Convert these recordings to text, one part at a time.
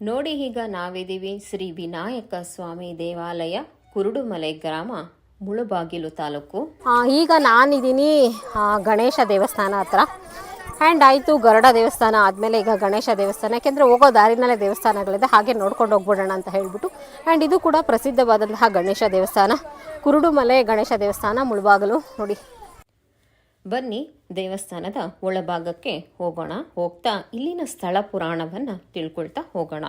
ನೋಡಿ ಈಗ ನಾವಿದ್ದೀವಿ ಶ್ರೀ ವಿನಾಯಕ ಸ್ವಾಮಿ ದೇವಾಲಯ ಕುರುಡುಮಲೆ ಗ್ರಾಮ, ಮುಳುಬಾಗಿಲು ತಾಲೂಕು. ಈಗ ನಾನಿದ್ದೀನಿ ಗಣೇಶ ದೇವಸ್ಥಾನ ಹತ್ರ. ಆ್ಯಂಡ್ ಆಯಿತು, ಗರುಡ ದೇವಸ್ಥಾನ ಆದಮೇಲೆ ಈಗ ಗಣೇಶ ದೇವಸ್ಥಾನ, ಯಾಕೆಂದರೆ ಹೋಗೋ ದಾರಿನಲ್ಲೇ ದೇವಸ್ಥಾನಗಳಿದೆ, ಹಾಗೆ ನೋಡ್ಕೊಂಡು ಹೋಗ್ಬಿಡೋಣ ಅಂತ ಹೇಳ್ಬಿಟ್ಟು. ಆ್ಯಂಡ್ ಇದು ಕೂಡ ಪ್ರಸಿದ್ಧವಾದಂತಹ ಗಣೇಶ ದೇವಸ್ಥಾನ, ಕುರುಡುಮಲೆ ಗಣೇಶ ದೇವಸ್ಥಾನ, ಮುಳುಬಾಗಲು. ನೋಡಿ ಬನ್ನಿ ದೇವಸ್ಥಾನದ ಒಳಭಾಗಕ್ಕೆ ಹೋಗೋಣ. ಹೋಗ್ತಾ ಇಲ್ಲಿನ ಸ್ಥಳ ಪುರಾಣವನ್ನು ತಿಳ್ಕೊಳ್ತಾ ಹೋಗೋಣ.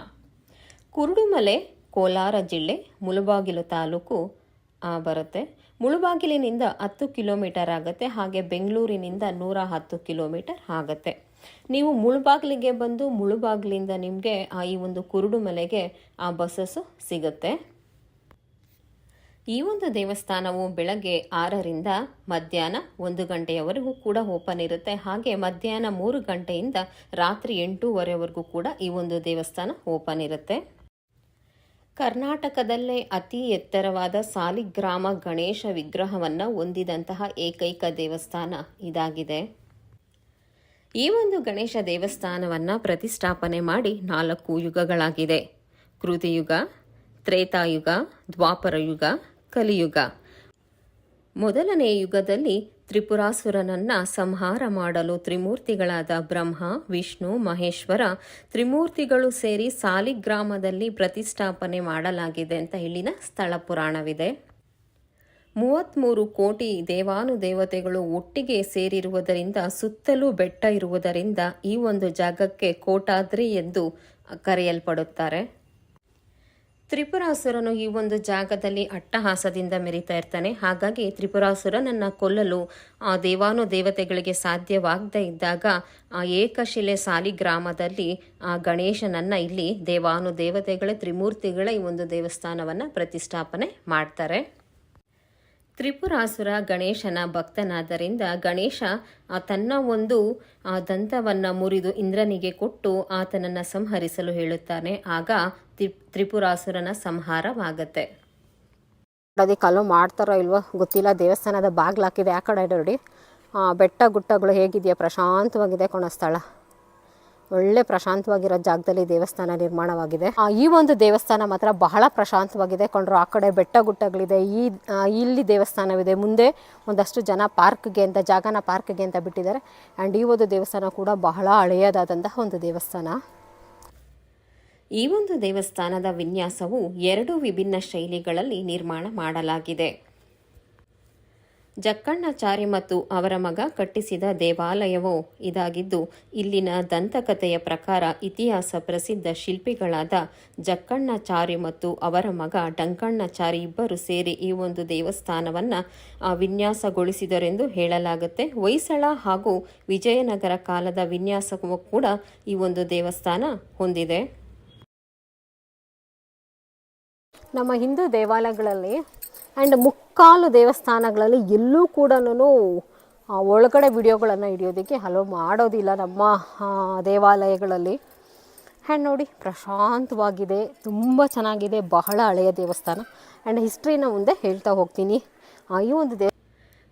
ಕುರುಡುಮಲೆ, ಕೋಲಾರ ಜಿಲ್ಲೆ ಮುಳುಬಾಗಿಲು ತಾಲೂಕು ಬರುತ್ತೆ. ಮುಳುಬಾಗಿಲಿನಿಂದ ಹತ್ತು ಕಿಲೋಮೀಟರ್ ಆಗುತ್ತೆ, ಹಾಗೆ ಬೆಂಗಳೂರಿನಿಂದ ನೂರ ಹತ್ತು ಕಿಲೋಮೀಟರ್ ಆಗುತ್ತೆ. ನೀವು ಮುಳುಬಾಗಿಲಿಗೆ ಬಂದು ಮುಳುಬಾಗಿಲಿಂದ ನಿಮಗೆ ಈ ಒಂದು ಕುರುಡುಮಲೆಗೆ ಆ ಬಸ್ಸಸ್ಸು ಸಿಗುತ್ತೆ. ಈ ಒಂದು ದೇವಸ್ಥಾನವು ಬೆಳಗ್ಗೆ ಆರರಿಂದ ಮಧ್ಯಾಹ್ನ ಒಂದು ಗಂಟೆಯವರೆಗೂ ಕೂಡ ಓಪನ್ ಇರುತ್ತೆ. ಹಾಗೆ ಮಧ್ಯಾಹ್ನ ಮೂರು ಗಂಟೆಯಿಂದ ರಾತ್ರಿ ಎಂಟೂವರೆವರೆಗೂ ಕೂಡ ಈ ಒಂದು ದೇವಸ್ಥಾನ ಓಪನ್ ಇರುತ್ತೆ. ಕರ್ನಾಟಕದಲ್ಲೇ ಅತಿ ಎತ್ತರವಾದ ಸಾಲಿಗ್ರಾಮ ಗಣೇಶ ವಿಗ್ರಹವನ್ನು ಹೊಂದಿದಂತಹ ಏಕೈಕ ದೇವಸ್ಥಾನ ಇದಾಗಿದೆ. ಈ ಒಂದು ಗಣೇಶ ದೇವಸ್ಥಾನವನ್ನು ಪ್ರತಿಷ್ಠಾಪನೆ ಮಾಡಿ ನಾಲ್ಕು ಯುಗಗಳಾಗಿದೆ. ಕೃತಿಯುಗ, ತ್ರೇತಾಯುಗ ದ್ವಾಪರ ಯುಗ ಕಲಿಯುಗ. ಮೊದಲನೇ ಯುಗದಲ್ಲಿ ತ್ರಿಪುರಾಸುರನನ್ನ ಸಂಹಾರ ಮಾಡಲು ತ್ರಿಮೂರ್ತಿಗಳಾದ ಬ್ರಹ್ಮ, ವಿಷ್ಣು, ಮಹೇಶ್ವರ ತ್ರಿಮೂರ್ತಿಗಳು ಸೇರಿ ಸಾಲಿಗ್ರಾಮದಲ್ಲಿ ಪ್ರತಿಷ್ಠಾಪನೆ ಮಾಡಲಾಗಿದೆ ಅಂತ ಇಲ್ಲಿನ ಸ್ಥಳ ಪುರಾಣವಿದೆ. ಮೂವತ್ತ್ಮೂರು ಕೋಟಿ ದೇವಾನುದೇವತೆಗಳು ಒಟ್ಟಿಗೆ ಸೇರಿರುವುದರಿಂದ, ಸುತ್ತಲೂ ಬೆಟ್ಟ ಇರುವುದರಿಂದ ಈ ಒಂದು ಜಾಗಕ್ಕೆ ಕೋಟಾದ್ರಿ ಎಂದು ಕರೆಯಲ್ಪಡುತ್ತಾರೆ. ತ್ರಿಪುರಾಸುರನು ಈ ಒಂದು ಜಾಗದಲ್ಲಿ ಅಟ್ಟಹಾಸದಿಂದ ಮೆರಿತಾ ಇರ್ತಾನೆ. ಹಾಗಾಗಿ ತ್ರಿಪುರಾಸುರನನ್ನ ಕೊಲ್ಲಲು ಆ ದೇವಾನು ದೇವತೆಗಳಿಗೆ ಸಾಧ್ಯವಾಗದೇ ಇದ್ದಾಗ ಆ ಏಕಶಿಲೆ ಸಾಲಿಗ್ರಾಮದಲ್ಲಿ ಆ ಗಣೇಶನನ್ನ ಇಲ್ಲಿ ದೇವಾನು ದೇವತೆಗಳ ತ್ರಿಮೂರ್ತಿಗಳ ಈ ಒಂದು ದೇವಸ್ಥಾನವನ್ನು ಪ್ರತಿಷ್ಠಾಪನೆ ಮಾಡ್ತಾರೆ. ತ್ರಿಪುರಾಸುರ ಗಣೇಶನ ಭಕ್ತನಾದ್ದರಿಂದ ಗಣೇಶ ತನ್ನ ಒಂದು, ಆ ದಂತವನ್ನು ಮುರಿದು ಇಂದ್ರನಿಗೆ ಕೊಟ್ಟು ಆತನನ್ನು ಸಂಹರಿಸಲು ಹೇಳುತ್ತಾನೆ. ಆಗ ತ್ರಿಪುರಾಸುರನ ಸಂಹಾರವಾಗತ್ತೆ. ಅದಕ್ಕೆ ಅಲೋ ಮಾಡ್ತಾರೋ ಇಲ್ವೋ ಗೊತ್ತಿಲ್ಲ. ದೇವಸ್ಥಾನದ ಬಾಗಿಲು ಹಾಕಿದೆ ಆ ಕಡೆ ನೋಡಿ. ಬೆಟ್ಟ ಗುಟ್ಟಗಳು ಹೇಗಿದೆಯಾ? ಪ್ರಶಾಂತವಾಗಿದೆ ಕೊಣೋ ಸ್ಥಳ. ಒಳ್ಳೆ ಪ್ರಶಾಂತವಾಗಿರೋ ಜಾಗದಲ್ಲಿ ದೇವಸ್ಥಾನ ನಿರ್ಮಾಣವಾಗಿದೆ. ಈ ಒಂದು ದೇವಸ್ಥಾನ ಮಾತ್ರ ಬಹಳ ಪ್ರಶಾಂತವಾಗಿದೆ. ಕೊಂಡ್ರು ಆ ಕಡೆ ಬೆಟ್ಟ ಗುಟ್ಟಗಳಿದೆ ಈ ಇಲ್ಲಿ ದೇವಸ್ಥಾನವಿದೆ. ಮುಂದೆ ಒಂದಷ್ಟು ಜನ ಪಾರ್ಕ್ಗೆ ಅಂತ, ಜಾಗನ ಪಾರ್ಕ್ಗೆ ಅಂತ ಬಿಟ್ಟಿದ್ದಾರೆ. ಆ್ಯಂಡ್ ಈ ಒಂದು ದೇವಸ್ಥಾನ ಕೂಡ ಬಹಳ ಹಳೆಯದಾದಂತಹ ಒಂದು ದೇವಸ್ಥಾನ. ಈ ಒಂದು ದೇವಸ್ಥಾನದ ವಿನ್ಯಾಸವು ಎರಡು ವಿಭಿನ್ನ ಶೈಲಿಗಳಲ್ಲಿ ನಿರ್ಮಾಣ ಮಾಡಲಾಗಿದೆ. ಜಕ್ಕಣ್ಣಾಚಾರಿ ಮತ್ತು ಅವರ ಮಗ ಕಟ್ಟಿಸಿದ ದೇವಾಲಯವು ಇದಾಗಿದ್ದು, ಇಲ್ಲಿನ ದಂತಕಥೆಯ ಪ್ರಕಾರ ಇತಿಹಾಸ ಪ್ರಸಿದ್ಧ ಶಿಲ್ಪಿಗಳಾದ ಜಕ್ಕಣ್ಣಾಚಾರಿ ಮತ್ತು ಅವರ ಮಗ ಡಂಕಣ್ಣಾಚಾರಿ ಇಬ್ಬರು ಸೇರಿ ಈ ಒಂದು ದೇವಸ್ಥಾನವನ್ನು ವಿನ್ಯಾಸಗೊಳಿಸಿದರೆಂದು ಹೇಳಲಾಗುತ್ತೆ. ಹೊಯ್ಸಳ ಹಾಗೂ ವಿಜಯನಗರ ಕಾಲದ ವಿನ್ಯಾಸವೂ ಕೂಡ ಈ ಒಂದು ದೇವಸ್ಥಾನ ಹೊಂದಿದೆ. ನಮ್ಮ ಹಿಂದೂ ದೇವಾಲಯಗಳಲ್ಲಿ ಆ್ಯಂಡ್ ಮುಕ್ಕಾಲು ದೇವಸ್ಥಾನಗಳಲ್ಲಿ ಎಲ್ಲೂ ಕೂಡ ಒಳಗಡೆ ವಿಡಿಯೋಗಳನ್ನು ಹಿಡಿಯೋದಕ್ಕೆ ಹಲೋ ಮಾಡೋದಿಲ್ಲ ನಮ್ಮ ದೇವಾಲಯಗಳಲ್ಲಿ. ಆ್ಯಂಡ್ ನೋಡಿ, ಪ್ರಶಾಂತವಾಗಿದೆ, ತುಂಬ ಚೆನ್ನಾಗಿದೆ, ಬಹಳ ಹಳೆಯ ದೇವಸ್ಥಾನ. ಆ್ಯಂಡ್ ಹಿಸ್ಟ್ರಿನ ಮುಂದೆ ಹೇಳ್ತಾ ಹೋಗ್ತೀನಿ. ಈ ಒಂದು ದೇ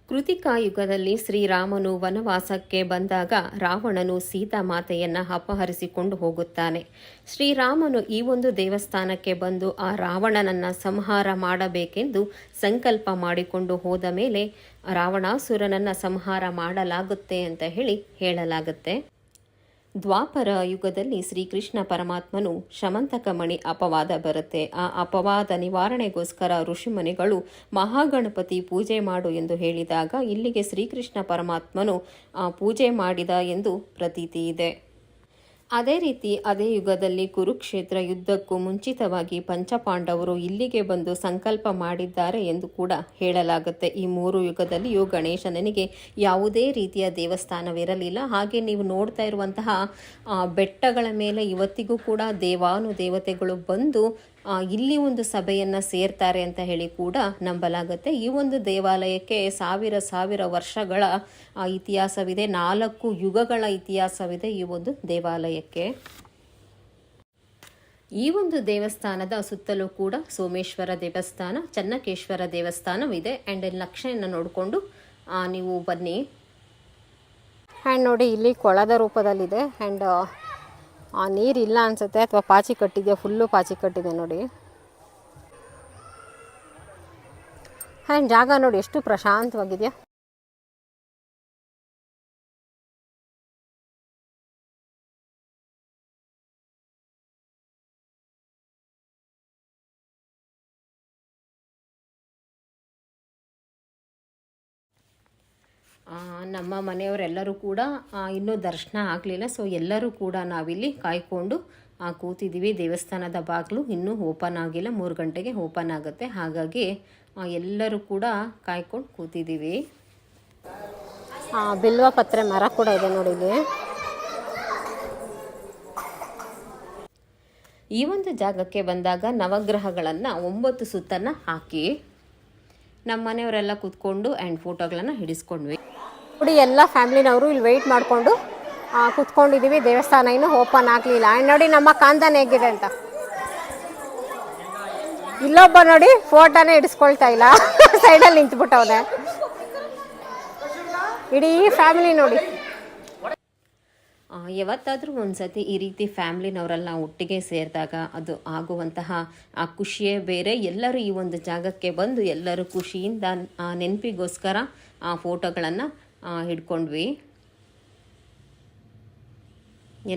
ಕೃತಿಕಾ ಯುಗದಲ್ಲಿ ಶ್ರೀರಾಮನು ವನವಾಸಕ್ಕೆ ಬಂದಾಗ ರಾವಣನು ಸೀತಾ ಮಾತೆಯನ್ನು ಅಪಹರಿಸಿಕೊಂಡು ಹೋಗುತ್ತಾನೆ. ಶ್ರೀರಾಮನು ಈ ಒಂದು ದೇವಸ್ಥಾನಕ್ಕೆ ಬಂದು ಆ ರಾವಣನನ್ನು ಸಂಹಾರ ಮಾಡಬೇಕೆಂದು ಸಂಕಲ್ಪ ಮಾಡಿಕೊಂಡು ಹೋದ ಮೇಲೆ ರಾವಣಾಸುರನನ್ನು ಸಂಹಾರ ಮಾಡಲಾಗುತ್ತೆ ಅಂತ ಹೇಳಿ ಹೇಳಲಾಗುತ್ತೆ. ದ್ವಾಪರ ಯುಗದಲ್ಲಿ ಶ್ರೀಕೃಷ್ಣ ಪರಮಾತ್ಮನು ಶಮಂತಕಮಣಿ ಅಪವಾದ ಬರುತ್ತೆ. ಆ ಅಪವಾದ ನಿವಾರಣೆಗೋಸ್ಕರ ಋಷಿಮುನಿಗಳು ಮಹಾಗಣಪತಿ ಪೂಜೆ ಮಾಡು ಎಂದು ಹೇಳಿದಾಗ ಇಲ್ಲಿಗೆ ಶ್ರೀಕೃಷ್ಣ ಪರಮಾತ್ಮನು ಪೂಜೆ ಮಾಡಿದ ಎಂದು ಪ್ರತೀತಿ ಇದೆ. ಅದೇ ರೀತಿ ಅದೇ ಯುಗದಲ್ಲಿ ಕುರುಕ್ಷೇತ್ರ ಯುದ್ಧಕ್ಕೂ ಮುಂಚಿತವಾಗಿ ಪಂಚಪಾಂಡವರು ಇಲ್ಲಿಗೆ ಬಂದು ಸಂಕಲ್ಪ ಮಾಡಿದ್ದಾರೆ ಎಂದು ಕೂಡ ಹೇಳಲಾಗುತ್ತೆ. ಈ ಮೂರು ಯುಗದಲ್ಲಿಯೂ ಗಣೇಶನಿಗೆ ಯಾವುದೇ ರೀತಿಯ ದೇವಸ್ಥಾನವಿರಲಿಲ್ಲ. ಹಾಗೆ ನೀವು ನೋಡ್ತಾ ಇರುವಂತಹ ಬೆಟ್ಟಗಳ ಮೇಲೆ ಇವತ್ತಿಗೂ ಕೂಡ ದೇವಾನು ದೇವತೆಗಳು ಬಂದು ಇಲ್ಲಿ ಒಂದು ಸಭೆಯನ್ನು ಸೇರ್ತಾರೆ ಅಂತ ಹೇಳಿ ಕೂಡ ನಂಬಲಾಗುತ್ತೆ. ಈ ಒಂದು ದೇವಾಲಯಕ್ಕೆ ಸಾವಿರ ಸಾವಿರ ವರ್ಷಗಳ ಇತಿಹಾಸವಿದೆ. ನಾಲ್ಕು ಯುಗಗಳ ಇತಿಹಾಸವಿದೆ ಈ ಒಂದು ದೇವಾಲಯಕ್ಕೆ. ಈ ಒಂದು ದೇವಸ್ಥಾನದ ಸುತ್ತಲೂ ಕೂಡ ಸೋಮೇಶ್ವರ ದೇವಸ್ಥಾನ, ಚನ್ನಕೇಶ್ವರ ದೇವಸ್ಥಾನವಿದೆ. ಆ್ಯಂಡ್ ನಕ್ಷೆಯನ್ನು ನೋಡಿಕೊಂಡು ನೀವು ಬನ್ನಿ. ಆ್ಯಂಡ್ ನೋಡಿ, ಇಲ್ಲಿ ಕೊಳದ ರೂಪದಲ್ಲಿದೆ. ಆ್ಯಂಡ್ ಆ ನೀರು ಇಲ್ಲ ಅನ್ಸುತ್ತೆ ಅಥವಾ ಪಾಚಿ ಕಟ್ಟಿದೆಯಾ? ಫುಲ್ಲು ಪಾಚಿ ಕಟ್ಟಿದೆ ನೋಡಿ. ಆ್ಯಂಡ್ ಜಾಗ ನೋಡಿ, ಎಷ್ಟು ಪ್ರಶಾಂತವಾಗಿದೆಯಾ? ನಮ್ಮ ಮನೆಯವರೆಲ್ಲರೂ ಕೂಡ ಇನ್ನೂ ದರ್ಶನ ಆಗಲಿಲ್ಲ. ಸೊ ಎಲ್ಲರೂ ಕೂಡ ನಾವಿಲ್ಲಿ ಕಾಯ್ಕೊಂಡು ಕೂತಿದ್ದೀವಿ. ದೇವಸ್ಥಾನದ ಬಾಗಿಲು ಇನ್ನೂ ಓಪನ್ ಆಗಿಲ್ಲ. ಮೂರು ಗಂಟೆಗೆ ಓಪನ್ ಆಗುತ್ತೆ. ಹಾಗಾಗಿ ಎಲ್ಲರೂ ಕೂಡ ಕಾಯ್ಕೊಂಡು ಕೂತಿದ್ದೀವಿ. ಬಿಲ್ವ ಪತ್ರೆ ಮರ ಕೂಡ ಇದೆ ನೋಡಿ ಈ ಒಂದು ಜಾಗಕ್ಕೆ ಬಂದಾಗ ನವಗ್ರಹಗಳನ್ನು ಒಂಬತ್ತು ಸುತ್ತನ್ನು ಹಾಕಿ ನಮ್ಮ ಮನೆಯವರೆಲ್ಲ ಕೂತ್ಕೊಂಡು ಆ್ಯಂಡ್ ಫೋಟೋಗಳನ್ನ ಹಿಡಿಸ್ಕೊಂಡ್ವಿ. ನೋಡಿ, ಎಲ್ಲ ಫ್ಯಾಮ್ಲಿನವರು ಇಲ್ಲಿ ವೆಯ್ಟ್ ಮಾಡಿಕೊಂಡು ಕುತ್ಕೊಂಡಿದ್ದೀವಿ ದೇವಸ್ಥಾನ ಇನ್ನೂ ಓಪನ್ ಆಗಲಿಲ್ಲ. ಆ್ಯಂಡ್ ನೋಡಿ, ನಮ್ಮ ಕಾಂದನ್ ಹೇಗಿದೆ ಅಂತ. ಇಲ್ಲೊಬ್ಬ ನೋಡಿ ಫೋಟೋನೇ ಹಿಡಿಸ್ಕೊಳ್ತಾ ಇಲ್ಲ. ಸೈಡಲ್ಲಿ ನಿಂತ್ಬಿಟ್ಟವನೆ. ಇಡೀ ಫ್ಯಾಮಿಲಿ ನೋಡಿ. ಯಾವತ್ತಾದರೂ ಒಂದು ಸತಿ ಈ ರೀತಿ ಫ್ಯಾಮ್ಲಿನವರೆಲ್ಲ ಒಟ್ಟಿಗೆ ಸೇರಿದಾಗ ಅದು ಆಗುವಂತಹ, ಆ ಖುಷಿಯೇ ಬೇರೆ. ಎಲ್ಲರೂ ಈ ಒಂದು ಜಾಗಕ್ಕೆ ಬಂದು ಎಲ್ಲರೂ ಖುಷಿಯಿಂದ, ಆ ನೆನಪಿಗೋಸ್ಕರ ಆ ಫೋಟೋಗಳನ್ನು ಹಿಡ್ಕೊಂಡ್ವಿ.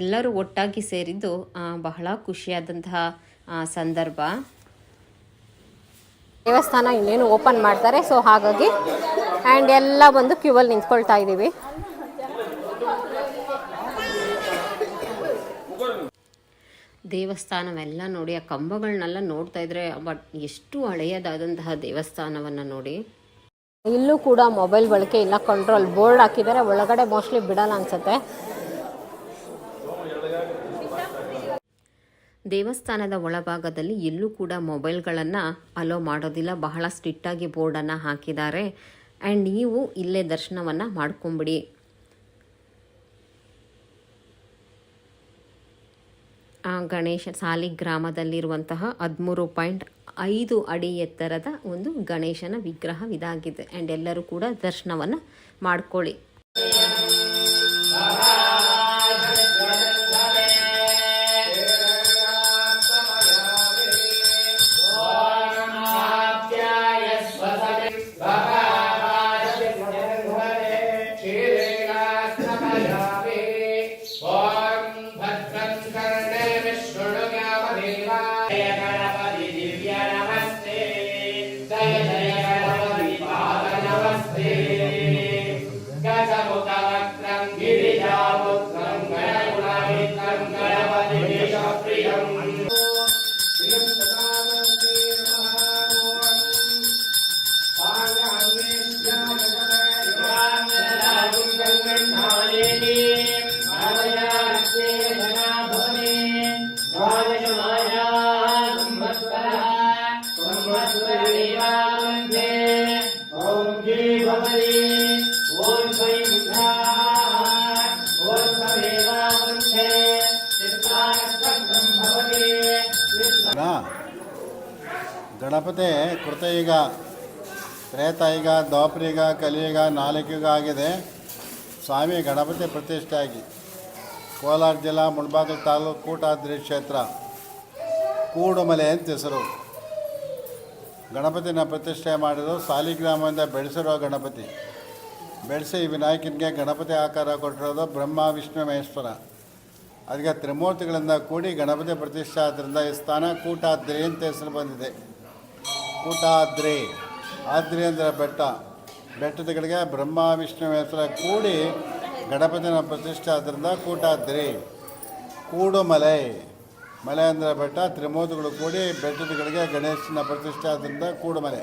ಎಲ್ಲರೂ ಒಟ್ಟಾಗಿ ಸೇರಿದ್ದು ಬಹಳ ಖುಷಿಯಾದಂತಹ ಸಂದರ್ಭ. ದೇವಸ್ಥಾನ ಇನ್ನೇನು ಓಪನ್ ಮಾಡ್ತಾರೆ ಸೊ ಹಾಗಾಗಿ ಆ್ಯಂಡ್ ಎಲ್ಲ ಬಂದು ಕ್ಯೂವಲ್ಲಿ ನಿಂತ್ಕೊಳ್ತಾ ಇದ್ದೀವಿ. ದೇವಸ್ಥಾನವೆಲ್ಲ ನೋಡಿ, ಆ ಕಂಬಗಳನ್ನೆಲ್ಲ ನೋಡ್ತಾ ಇದ್ರೆ, ಬಟ್ ಎಷ್ಟು ಹಳೆಯದಾದಂತಹ ದೇವಸ್ಥಾನವನ್ನು ನೋಡಿ. ಇಲ್ಲೂ ಕೂಡ ಮೊಬೈಲ್ ಬಳಕೆ ಇಲ್ಲ ಕಂಟ್ರೋಲ್ ಬೋರ್ಡ್ ಹಾಕಿದ್ದಾರೆ, ಒಳಗಡೆ ಮೋಸ್ಟ್ಲಿ ಬಿಡಲ್ಲ ಅನ್ಸುತ್ತೆ. ದೇವಸ್ಥಾನದ ಒಳಭಾಗದಲ್ಲಿ ಎಲ್ಲೂ ಕೂಡ ಮೊಬೈಲ್ಗಳನ್ನು ಅಲೋ ಮಾಡೋದಿಲ್ಲ, ಬಹಳ ಸ್ಟ್ರಿಕ್ಟಾಗಿ ಬೋರ್ಡನ್ನು ಹಾಕಿದ್ದಾರೆ. ಆ್ಯಂಡ್ ನೀವು ಇಲ್ಲೇ ದರ್ಶನವನ್ನು ಮಾಡ್ಕೊಂಬಿಡಿ. ಗಣೇಶ ಸಾಲಿಗ್ರಾಮದಲ್ಲಿರುವಂತಹ ಹದಿಮೂರು ಪಾಯಿಂಟ್ ಐದು ಅಡಿ ಎತ್ತರದ ಒಂದು ಗಣೇಶನ ವಿಗ್ರಹ ಇದಾಗಿದೆ ಆ್ಯಂಡ್ ಎಲ್ಲರೂ ಕೂಡ ದರ್ಶನವನ್ನು ಮಾಡ್ಕೊಳ್ಳಿ. เวลา ಗಣಪತಿ ಕೃತಯುಗ ಈಗ ದ್ವಾಪರಿಗ ಕಲಿಯುಗ ನಾಲ್ಕಯುಗ ಆಗಿದೆ. ಸ್ವಾಮಿ ಗಣಪತಿ ಪ್ರತಿಷ್ಠೆ ಆಗಿ ಕೋಲಾರ ಜಿಲ್ಲಾ, ಮುಳಬಾಗಿಲು ತಾಲೂಕು ಕೂಟಾದ್ರಿ ಕ್ಷೇತ್ರ. ಕೂಡುಮಲೆ ಅಂತ ಹೆಸರು. ಗಣಪತಿನ ಪ್ರತಿಷ್ಠೆ ಮಾಡಿದ್ರು ಸಾಲಿಗ್ರಾಮದಿಂದ ಬೆಳೆಸಿರೋ ಗಣಪತಿ. ಬೆಳೆಸಿ ವಿನಾಯಕನಿಗೆ ಗಣಪತಿ ಆಕಾರ ಕೊಟ್ಟಿರೋದು ಬ್ರಹ್ಮ, ವಿಷ್ಣು, ಮಹೇಶ್ವರ. ಅದಕ್ಕೆ ತ್ರಿಮೂರ್ತಿಗಳಿಂದ ಕೂಡಿ ಗಣಪತಿ ಪ್ರತಿಷ್ಠೆ ಆದ್ದರಿಂದ ಈ ಸ್ಥಾನ ಕೂಟಾದ್ರಿ ಅಂತ ಹೆಸರು ಬಂದಿದೆ. ಕೂಟಾದ್ರಿ ಆದ್ರಿ ಅಂದರೆ ಬೆಟ್ಟ. ಬೆಟ್ಟದ ಕಡೆಗೆ ಬ್ರಹ್ಮ, ವಿಷ್ಣು ಹೆಸರ ಕೂಡಿ ಗಣಪತಿನ ಪ್ರತಿಷ್ಠೆ ಆದ್ದರಿಂದ ಕೂಟಾದ್ರಿ ಕೂಡು ಮಲೆ. ಅಂದರೆ ಬೆಟ್ಟ, ತ್ರಿಮೂರ್ತಿಗಳು ಕೂಡಿ ಬೆಟ್ಟದ ಕಡೆಗೆ ಗಣೇಶನ ಪ್ರತಿಷ್ಠೆ ಆದ್ದರಿಂದ ಕೂಡುಮಲೆ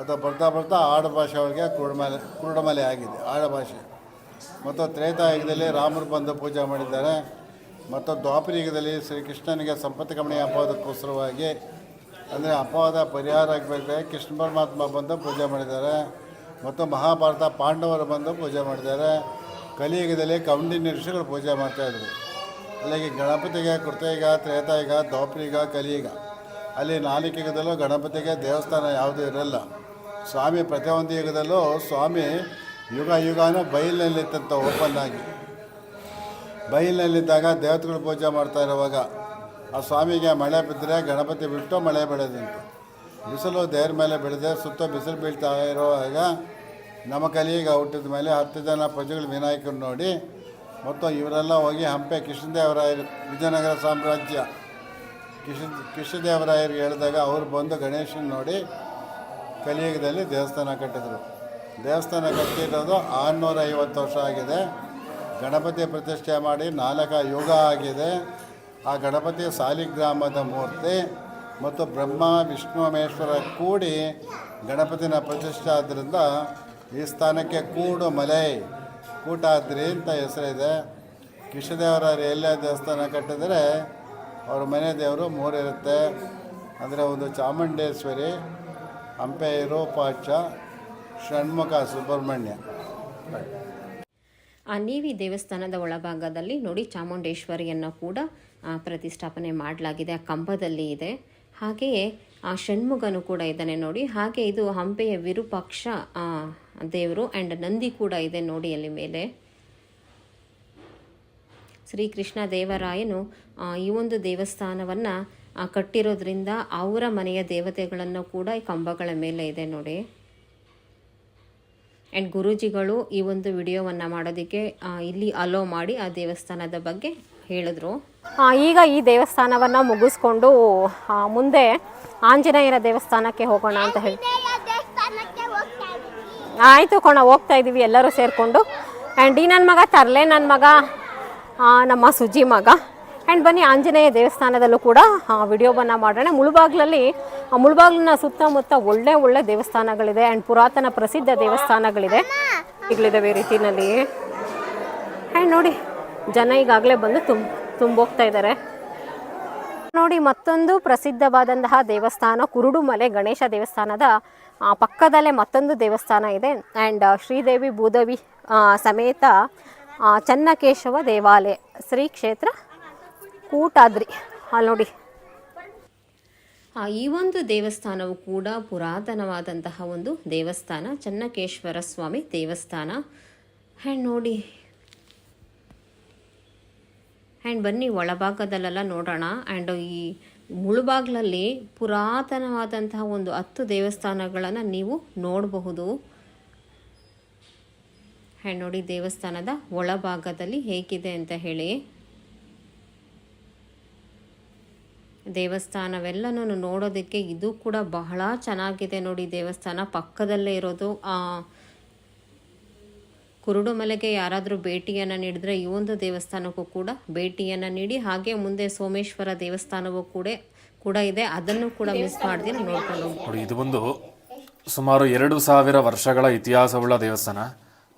ಅದು ಬರ್ತಾ ಬರ್ತಾ ಆಡು ಭಾಷೆ ಅವರಿಗೆ ಕುರುಡಮಲೆ ಕುರುಡಮಲೆ ಆಗಿದೆ ಆಡುಭಾಷೆ ಮತ್ತು ತ್ರೇತಾಯುಗದಲ್ಲಿ ರಾಮರು ಬಂದು ಪೂಜೆ ಮಾಡಿದ್ದಾರೆ. ಮತ್ತು ದ್ವಾಪರಯುಗದಲ್ಲಿ ಶ್ರೀಕೃಷ್ಣನಿಗೆ ಸಂಪತ್ತು ಕಮಣಿ ಅಪವಾದಕ್ಕೋಸ್ಕರವಾಗಿ ಅಂದರೆ ಅಪವಾದ ಪರಿಹಾರ ಆಗಬೇಕು. ಕೃಷ್ಣ ಪರಮಾತ್ಮ ಬಂದು ಪೂಜೆ ಮಾಡಿದ್ದಾರೆ. ಮತ್ತು ಮಹಾಭಾರತ ಪಾಂಡವರು ಬಂದು ಪೂಜೆ ಮಾಡಿದ್ದಾರೆ. ಕಲಿಯುಗದಲ್ಲಿ ಕೌಂಡಿನ್ಯ ಋಷಿಗಳು ಪೂಜೆ ಮಾಡ್ತಾಯಿದ್ರು ಅಲ್ಲಿಗೆ ಗಣಪತಿಗೆ ಕೃತಯುಗ ತ್ರೇತಾಯುಗ ದ್ವಾಪರಿಗ ಕಲಿಯುಗ. ಅಲ್ಲಿ ನಾಲ್ಕು ಯುಗದಲ್ಲೂ ಗಣಪತಿಗೆ ದೇವಸ್ಥಾನ ಯಾವುದೂ ಇರಲ್ಲ. ಸ್ವಾಮಿ ಪ್ರತಿಯೊಂದು ಯುಗದಲ್ಲೂ ಸ್ವಾಮಿ ಯುಗ ಯುಗಾನು ಬಯಲಿನಲ್ಲಿತ್ತಂತ ಓಪನ್ ಆಗಿ. ಬಯಲಿನಲ್ಲಿದ್ದಾಗ ದೇವತೆಗಳು ಪೂಜೆ ಮಾಡ್ತಾ ಇರುವಾಗ ಆ ಸ್ವಾಮಿಗೆ ಮಳೆ ಬಿದ್ದರೆ ಗಣಪತಿ ಬಿಟ್ಟು ಮಳೆ ಬೆಳೆದಂತೆ. ಬಿಸಿಲು ದೇವ್ರ ಮೇಲೆ ಬೆಳೆದೆ ಸುತ್ತ ಬಿಸಿಲು ಬೀಳ್ತಾ ಇರುವಾಗ ನಮ್ಮ ಕಲಿಗೆ ಹುಟ್ಟಿದ ಮೇಲೆ ಹತ್ತು ಜನ ಪ್ರಜೆಗಳು ವಿನಾಯಕರು ನೋಡಿ ಮತ್ತು ಇವರೆಲ್ಲ ಹೋಗಿ ಹಂಪೆ ಕೃಷ್ಣದೇವರಾಯರು, ವಿಜಯನಗರ ಸಾಮ್ರಾಜ್ಯ ಕೃಷ್ಣ, ಕೃಷ್ಣದೇವರಾಯರು ಹೇಳಿದಾಗ ಅವರು ಬಂದು ಗಣೇಶನ ನೋಡಿ ಕಲಿಯುಗದಲ್ಲಿ ದೇವಸ್ಥಾನ ಕಟ್ಟಿದರು. ದೇವಸ್ಥಾನ ಕಟ್ಟಿರೋದು ಆರುನೂರ ಐವತ್ತು ವರ್ಷ ಆಗಿದೆ. ಗಣಪತಿ ಪ್ರತಿಷ್ಠೆ ಮಾಡಿ ನಾಲ್ಕು ಯುಗ ಆಗಿದೆ. ಆ ಗಣಪತಿ ಸಾಲಿಗ್ರಾಮದ ಮೂರ್ತಿ ಮತ್ತು ಬ್ರಹ್ಮ, ವಿಷ್ಣು ಮಹೇಶ್ವರ ಕೂಡಿ ಗಣಪತಿನ ಪ್ರತಿಷ್ಠೆ ಆದ್ದರಿಂದ ಈ ಸ್ಥಾನಕ್ಕೆ ಕೂಡು ಮಲೆ, ಕೂಟಾದ್ರಿ ಅಂತ ಹೆಸರಿದೆ. ಕೃಷ್ಣದೇವರ ಎಲ್ಲೇ ದೇವಸ್ಥಾನ ಕಟ್ಟಿದರೆ ಅವ್ರ ಮನೆ ದೇವರು ಮೂರಿರುತ್ತೆ. ಅಂದರೆ ಒಂದು ಚಾಮುಂಡೇಶ್ವರಿ, ಹಂಪೆ ವಿರೂಪಾಕ್ಷ ಷಣ್ಮುಖ ಸುಬ್ರಹ್ಮಣ್ಯ. ಆ ನೀವಿ ದೇವಸ್ಥಾನದ ಒಳಭಾಗದಲ್ಲಿ ನೋಡಿ ಚಾಮುಂಡೇಶ್ವರಿಯನ್ನು ಕೂಡ ಪ್ರತಿಷ್ಠಾಪನೆ ಮಾಡಲಾಗಿದೆ, ಆ ಕಂಬದಲ್ಲಿ ಇದೆ. ಹಾಗೆಯೇ, ಆ ಷಣ್ಮುಗನು ಕೂಡ ಇದ್ದಾನೆ ನೋಡಿ. ಹಾಗೆ ಇದು ಹಂಪೆಯ ವಿರೂಪಾಕ್ಷ ದೇವರು ಆ್ಯಂಡ್ ನಂದಿ ಕೂಡ ಇದೆ ನೋಡಿ ಅಲ್ಲಿ ಮೇಲೆ. ಶ್ರೀಕೃಷ್ಣ ದೇವರಾಯನು ಈ ಒಂದು ದೇವಸ್ಥಾನವನ್ನು ಕಟ್ಟಿರೋದ್ರಿಂದ ಅವರ ಮನೆಯ ದೇವತೆಗಳನ್ನು ಕೂಡ ಈ ಕಂಬಗಳ ಮೇಲೆ ಇದೆ ನೋಡಿ. ಆ್ಯಂಡ್ ಗುರೂಜಿಗಳು ಈ ಒಂದು ವಿಡಿಯೋವನ್ನು ಮಾಡೋದಕ್ಕೆ ಇಲ್ಲಿ ಅಲೋ ಮಾಡಿ ಆ ದೇವಸ್ಥಾನದ ಬಗ್ಗೆ ಹೇಳಿದ್ರು. ಈಗ ಈ ದೇವಸ್ಥಾನವನ್ನು ಮುಗಿಸ್ಕೊಂಡು ಮುಂದೆ ಆಂಜನೇಯನ ದೇವಸ್ಥಾನಕ್ಕೆ ಹೋಗೋಣ ಅಂತ ಹೇಳಿ. ಆಯಿತು ಕೋಣ, ಹೋಗ್ತಾ ಇದ್ದೀವಿ ಎಲ್ಲರೂ ಸೇರಿಕೊಂಡು. ಆ್ಯಂಡ್ ಈ ನನ್ನ ಮಗ ತರಲೆ ನನ್ನ ಮಗ ನಮ್ಮ ಸುಜಿ ಮಗ. ಆ್ಯಂಡ್ ಬನ್ನಿ ಆಂಜನೇಯ ದೇವಸ್ಥಾನದಲ್ಲೂ ಕೂಡ ವಿಡಿಯೋವನ್ನು ಮಾಡೋಣ. ಮುಳುಬಾಗ್ಲಲ್ಲಿ ಮುಳುಬಾಗ್ಲಿನ ಸುತ್ತಮುತ್ತ ಒಳ್ಳೆ ಒಳ್ಳೆ ದೇವಸ್ಥಾನಗಳಿದೆ ಆ್ಯಂಡ್ ಪುರಾತನ ಪ್ರಸಿದ್ಧ ದೇವಸ್ಥಾನಗಳಿದೆ. ಈಗಲಿದ್ದಾವೆ ರೀತಿಯಲ್ಲಿ ಆ್ಯಂಡ್ ನೋಡಿ, ಜನ ಈಗಾಗಲೇ ಬಂದು ತುಂಬ ತುಂಬೋಗ್ತಾ ಇದ್ದಾರೆ. ನೋಡಿ, ಮತ್ತೊಂದು ಪ್ರಸಿದ್ಧವಾದಂತಹ ದೇವಸ್ಥಾನ, ಕುರುಡುಮಲೆ ಗಣೇಶ ದೇವಸ್ಥಾನದ ಪಕ್ಕದಲ್ಲೇ ಮತ್ತೊಂದು ದೇವಸ್ಥಾನ ಇದೆ. ಆ್ಯಂಡ್ ಶ್ರೀದೇವಿ ಭೂದೇವಿ ಸಮೇತ ಚನ್ನಕೇಶವ ದೇವಾಲಯ ಶ್ರೀ ಕ್ಷೇತ್ರ ಕೂಟಾದ್ರಿ. ಅಲ್ಲಿ ನೋಡಿ. ಈ ಒಂದು ದೇವಸ್ಥಾನವು ಕೂಡ ಪುರಾತನವಾದಂತಹ ಒಂದು ದೇವಸ್ಥಾನ, ಚನ್ನಕೇಶ್ವರ ಸ್ವಾಮಿ ದೇವಸ್ಥಾನ. ಆ್ಯಂಡ್ ನೋಡಿ. ಆ್ಯಂಡ್ ಬನ್ನಿ, ಒಳಭಾಗದಲ್ಲೆಲ್ಲ ನೋಡೋಣ. ಆ್ಯಂಡ್ ಈ ಮುಳುಬಾಗ್ಲಲ್ಲಿ ಪುರಾತನವಾದಂತಹ ಒಂದು ಹತ್ತು ದೇವಸ್ಥಾನಗಳನ್ನು ನೀವು ನೋಡಬಹುದು. ಆ್ಯಂಡ್ ನೋಡಿ ದೇವಸ್ಥಾನದ ಒಳಭಾಗದಲ್ಲಿ ಹೇಗಿದೆ ಅಂತ ಹೇಳಿ. ದೇವಸ್ಥಾನವೆಲ್ಲನೂ ನೋಡೋದಕ್ಕೆ ಇದು ಕೂಡ ಬಹಳ ಚೆನ್ನಾಗಿದೆ ನೋಡಿ ದೇವಸ್ಥಾನ ಪಕ್ಕದಲ್ಲೇ ಇರೋದು. ಆ, ಕುರುಡುಮಲೆಗೆ ಯಾರಾದರೂ ಭೇಟಿಯನ್ನು ನೀಡಿದ್ರೆ ಈ ಒಂದು ದೇವಸ್ಥಾನಕ್ಕೂ ಕೂಡ ಭೇಟಿಯನ್ನು ನೀಡಿ ಹಾಗೆ ಮುಂದೆ ಸೋಮೇಶ್ವರ ದೇವಸ್ಥಾನವೂ ಕೂಡ ಕೂಡ ಇದೆ. ಅದನ್ನು ಕೂಡ ಮಿಸ್ ಮಾಡ್ದಿರ ನೋಡ್ಕೊಂಡು ಇದು ಒಂದು ಸುಮಾರು ಎರಡು ಸಾವಿರ ವರ್ಷಗಳ ಇತಿಹಾಸವುಳ್ಳ ದೇವಸ್ಥಾನ.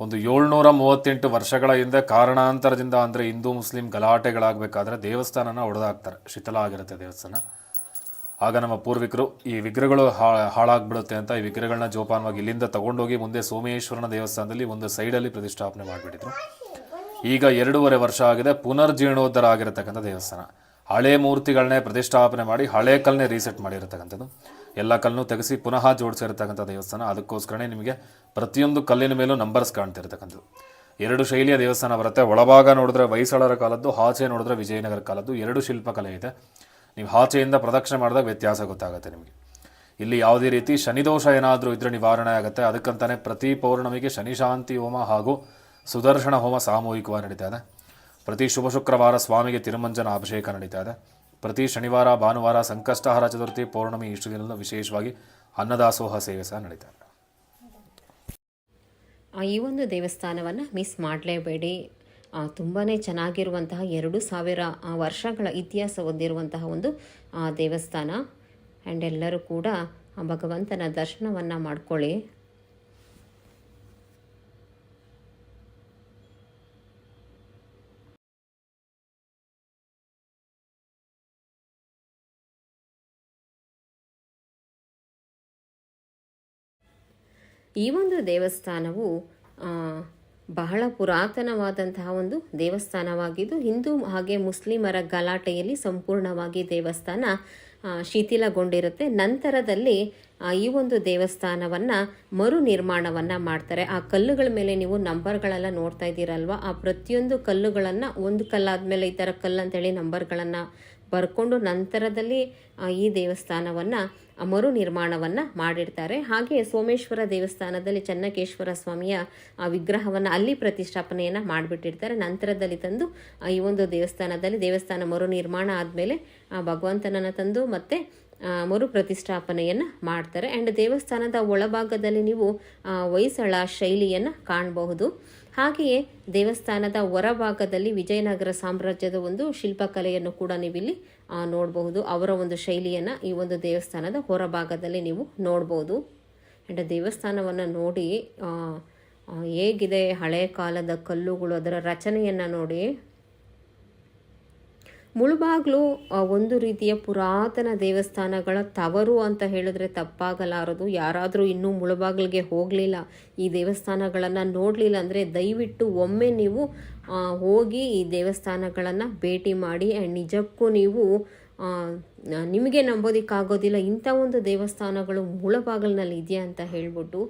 ಒಂದು ಏಳ್ನೂರ ಮೂವತ್ತೆಂಟು ವರ್ಷಗಳ ಹಿಂದೆ ಕಾರಣಾಂತರದಿಂದ ಅಂದರೆ ಹಿಂದೂ ಮುಸ್ಲಿಂ ಗಲಾಟೆಗಳಾಗಬೇಕಾದ್ರೆ ದೇವಸ್ಥಾನನ ಹೊಡೆದಾಗ್ತಾರೆ ಶಿಥಲ ಆಗಿರುತ್ತೆ ದೇವಸ್ಥಾನ. ಆಗ ನಮ್ಮ ಪೂರ್ವಿಕರು ಈ ವಿಗ್ರಹಗಳು ಹಾಳಾಗ್ಬಿಡುತ್ತೆ ಅಂತ ಈ ವಿಗ್ರಹಗಳನ್ನ ಜೋಪಾನವಾಗಿ ಇಲ್ಲಿಂದ ತಗೊಂಡೋಗಿ ಮುಂದೆ ಸೋಮೇಶ್ವರನ ದೇವಸ್ಥಾನದಲ್ಲಿ ಒಂದು ಸೈಡಲ್ಲಿ ಪ್ರತಿಷ್ಠಾಪನೆ ಮಾಡಿಬಿಟ್ಟಿದ್ರು. ಈಗ ಎರಡೂವರೆ ವರ್ಷ ಆಗಿದೆ, ಪುನರ್ಜೀರ್ಣೋದ್ಧಾರ ಆಗಿರತಕ್ಕಂಥ ದೇವಸ್ಥಾನ. ಹಳೆ ಮೂರ್ತಿಗಳನ್ನೇ ಪ್ರತಿಷ್ಠಾಪನೆ ಮಾಡಿ, ಹಳೆ ಕಲ್ಲನ್ನೇ ರೀಸೆಟ್ ಮಾಡಿರತಕ್ಕಂಥದ್ದು. ಎಲ್ಲ ಕಲ್ಲನ್ನು ತೆಗೆಸಿ ಪುನಃ ಜೋಡಿಸಿರ್ತಕ್ಕಂಥ ದೇವಸ್ಥಾನ. ಅದಕ್ಕೋಸ್ಕರನೇ ನಿಮಗೆ ಪ್ರತಿಯೊಂದು ಕಲ್ಲಿನ ಮೇಲೂ ನಂಬರ್ಸ್ ಕಾಣ್ತಿರ್ತಕ್ಕಂಥದ್ದು. ಎರಡು ಶೈಲಿಯ ದೇವಸ್ಥಾನ ಬರುತ್ತೆ. ಒಳಭಾಗ ನೋಡಿದ್ರೆ ಹೊಯ್ಸಳರ ಕಾಲದ್ದು, ಆಚೆ ನೋಡಿದ್ರೆ ವಿಜಯನಗರ ಕಾಲದ್ದು. ಎರಡು ಶಿಲ್ಪಕಲೆ ಇದೆ. ನೀವು ಆಚೆಯಿಂದ ಪ್ರದಕ್ಷಿಣೆ ಮಾಡಿದಾಗ ವ್ಯತ್ಯಾಸ ಗೊತ್ತಾಗುತ್ತೆ ನಿಮಗೆ. ಇಲ್ಲಿ ಯಾವುದೇ ರೀತಿ ಶನಿದೋಷ ಏನಾದರೂ ಇದ್ರೆ ನಿವಾರಣೆ ಆಗುತ್ತೆ. ಅದಕ್ಕಂತಾನೆ ಪ್ರತಿ ಪೌರ್ಣಮಿಗೆ ಶನಿಶಾಂತಿ ಹೋಮ ಹಾಗೂ ಸುದರ್ಶನ ಹೋಮ ಸಾಮೂಹಿಕವಾಗಿ ನಡೀತಾ ಇದೆ. ಪ್ರತಿ ಶುಭ ಶುಕ್ರವಾರ ಸ್ವಾಮಿಗೆ ತಿರುಮಂಜನ ಅಭಿಷೇಕ ನಡೀತಾ ಇದೆ. ಪ್ರತಿ ಶನಿವಾರ ಭಾನುವಾರ ಸಂಕಷ್ಟಹಾರ ಚತುರ್ಥಿ ಪೌರ್ಣಮಿ ಇಷ್ಟು ದಿನದಲ್ಲೂ ವಿಶೇಷವಾಗಿ ಅನ್ನದಾಸೋಹ ಸೇವೆ ಸಹ ನಡೀತಾ ಇದೆ ಆ, ಈ ಒಂದು ದೇವಸ್ಥಾನವನ್ನು ಮಿಸ್ ಮಾಡಲೇಬೇಡಿ. ತುಂಬಾ ಚೆನ್ನಾಗಿರುವಂತಹ ಎರಡು ಸಾವಿರ ವರ್ಷಗಳ ಇತಿಹಾಸ ಹೊಂದಿರುವಂತಹ ಒಂದು ದೇವಸ್ಥಾನ. ಆ್ಯಂಡ್ ಎಲ್ಲರೂ ಕೂಡ ಆ ಭಗವಂತನ ದರ್ಶನವನ್ನು ಮಾಡ್ಕೊಳ್ಳಿ. ಈ ಒಂದು ದೇವಸ್ಥಾನವು ಬಹಳ ಪುರಾತನವಾದಂತಹ ಒಂದು ದೇವಸ್ಥಾನವಾಗಿದ್ದು, ಹಿಂದೂ ಹಾಗೆ ಮುಸ್ಲಿಮರ ಗಲಾಟೆಯಲ್ಲಿ ಸಂಪೂರ್ಣವಾಗಿ ದೇವಸ್ಥಾನ ಶಿಥಿಲಗೊಂಡಿರುತ್ತೆ. ನಂತರದಲ್ಲಿ ಈ ಒಂದು ದೇವಸ್ಥಾನವನ್ನು ಮರು ನಿರ್ಮಾಣವನ್ನು ಮಾಡ್ತಾರೆ. ಆ ಕಲ್ಲುಗಳ ಮೇಲೆ ನೀವು ನಂಬರ್ಗಳೆಲ್ಲ ನೋಡ್ತಾ ಇದ್ದೀರಲ್ವ? ಆ ಪ್ರತಿಯೊಂದು ಕಲ್ಲುಗಳನ್ನು, ಒಂದು ಕಲ್ಲಾದ ಮೇಲೆ ಈ ಥರ ಕಲ್ಲು ಅಂತೇಳಿ ನಂಬರ್ಗಳನ್ನು ಬರ್ಕೊಂಡು ನಂತರದಲ್ಲಿ ಈ ದೇವಸ್ಥಾನವನ್ನು ಮರು ನಿರ್ಮಾಣವನ್ನು ಮಾಡಿರ್ತಾರೆ. ಹಾಗೆ ಸೋಮೇಶ್ವರ ದೇವಸ್ಥಾನದಲ್ಲಿ ಚನ್ನಕೇಶ್ವರ ಸ್ವಾಮಿಯ ವಿಗ್ರಹವನ್ನು ಅಲ್ಲಿ ಪ್ರತಿಷ್ಠಾಪನೆಯನ್ನು ಮಾಡಿಬಿಟ್ಟಿರ್ತಾರೆ. ನಂತರದಲ್ಲಿ ತಂದು ಈ ಒಂದು ದೇವಸ್ಥಾನದಲ್ಲಿ ದೇವಸ್ಥಾನ ಮರು ನಿರ್ಮಾಣ ಆದಮೇಲೆ ಭಗವಂತನನ್ನು ತಂದು ಮತ್ತೆ ಮರು ಪ್ರತಿಷ್ಠಾಪನೆಯನ್ನು ಮಾಡ್ತಾರೆ. ಆ್ಯಂಡ್ ದೇವಸ್ಥಾನದ ಒಳಭಾಗದಲ್ಲಿ ನೀವು ಹೊಯ್ಸಳ ಶೈಲಿಯನ್ನು ಕಾಣಬಹುದು. ಹಾಗೆಯೇ ದೇವಸ್ಥಾನದ ಹೊರಭಾಗದಲ್ಲಿ ವಿಜಯನಗರ ಸಾಮ್ರಾಜ್ಯದ ಒಂದು ಶಿಲ್ಪಕಲೆಯನ್ನು ಕೂಡ ನೀವಿಲ್ಲಿ ನೋಡಬಹುದು. ಅವರ ಒಂದು ಶೈಲಿಯನ್ನು ಈ ಒಂದು ದೇವಸ್ಥಾನದ ಹೊರಭಾಗದಲ್ಲಿ ನೀವು ನೋಡ್ಬೋದು ಆ್ಯಂಡ್ ದೇವಸ್ಥಾನವನ್ನು ನೋಡಿ ಹೇಗಿದೆ ಹಳೆ ಕಾಲದ ಕಲ್ಲುಗಳು ಅದರ ರಚನೆಯನ್ನು ನೋಡಿ ಮುಳುಬಾಗ್ಲು ಒಂದು ರೀತಿಯ ಪುರಾತನ ದೇವಸ್ಥಾನಗಳ ತವರು ಅಂತ ಹೇಳಿದ್ರೆ ತಪ್ಪಾಗಲಾರದು. ಯಾರಾದರೂ ಇನ್ನೂ ಮುಳುಬಾಗ್ಲಿಗೆ ಹೋಗಲಿಲ್ಲ, ಈ ದೇವಸ್ಥಾನಗಳನ್ನು ನೋಡಲಿಲ್ಲ ಅಂದರೆ ದಯವಿಟ್ಟು ಒಮ್ಮೆ ನೀವು ಹೋಗಿ ಈ ದೇವಸ್ಥಾನಗಳನ್ನು ಭೇಟಿ ಮಾಡಿ. ಆ್ಯಂಡ್ ನಿಜಕ್ಕೂ ನೀವು ನಿಮಗೆ ನಂಬೋದಕ್ಕಾಗೋದಿಲ್ಲ, ಇಂಥ ಒಂದು ದೇವಸ್ಥಾನಗಳು ಮುಳಬಾಗಿಲಿನಲ್ಲಿ ಇದೆಯಾ ಅಂತ ಹೇಳ್ಬಿಟ್ಟು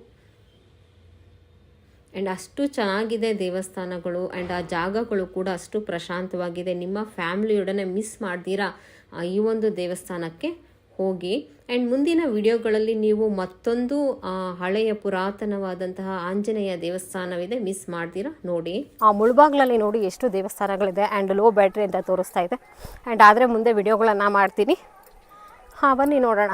ಆ್ಯಂಡ್ ಅಷ್ಟು ಚೆನ್ನಾಗಿದೆ ದೇವಸ್ಥಾನಗಳು ಆ್ಯಂಡ್ ಆ ಜಾಗಗಳು ಕೂಡ ಅಷ್ಟು ಪ್ರಶಾಂತವಾಗಿದೆ. ನಿಮ್ಮ ಫ್ಯಾಮ್ಲಿಯೊಡನೆ ಮಿಸ್ ಮಾಡ್ದಿರಾ ಈ ಒಂದು ದೇವಸ್ಥಾನಕ್ಕೆ ಹೋಗಿ. ಆ್ಯಂಡ್ ಮುಂದಿನ ವಿಡಿಯೋಗಳಲ್ಲಿ ನೀವು ಮತ್ತೊಂದು ಹಳೆಯ ಪುರಾತನವಾದಂತಹ ಆಂಜನೇಯ ದೇವಸ್ಥಾನವಿದೆ ಮಿಸ್ ಮಾಡ್ದಿರಾ ನೋಡಿ. ಆ ಮುಳುಬಾಗ್ಲಲ್ಲಿ ನೋಡಿ ಎಷ್ಟು ದೇವಸ್ಥಾನಗಳಿದೆ ಆ್ಯಂಡ್ ಲೋ ಬ್ಯಾಟ್ರಿ ಅಂತ ತೋರಿಸ್ತಾ ಇದೆ. ಆ್ಯಂಡ್ ಆದರೆ ಮುಂದೆ ವಿಡಿಯೋಗಳನ್ನು ಮಾಡ್ತೀನಿ. ಹಾಂ, ಬನ್ನಿ ನೋಡೋಣ.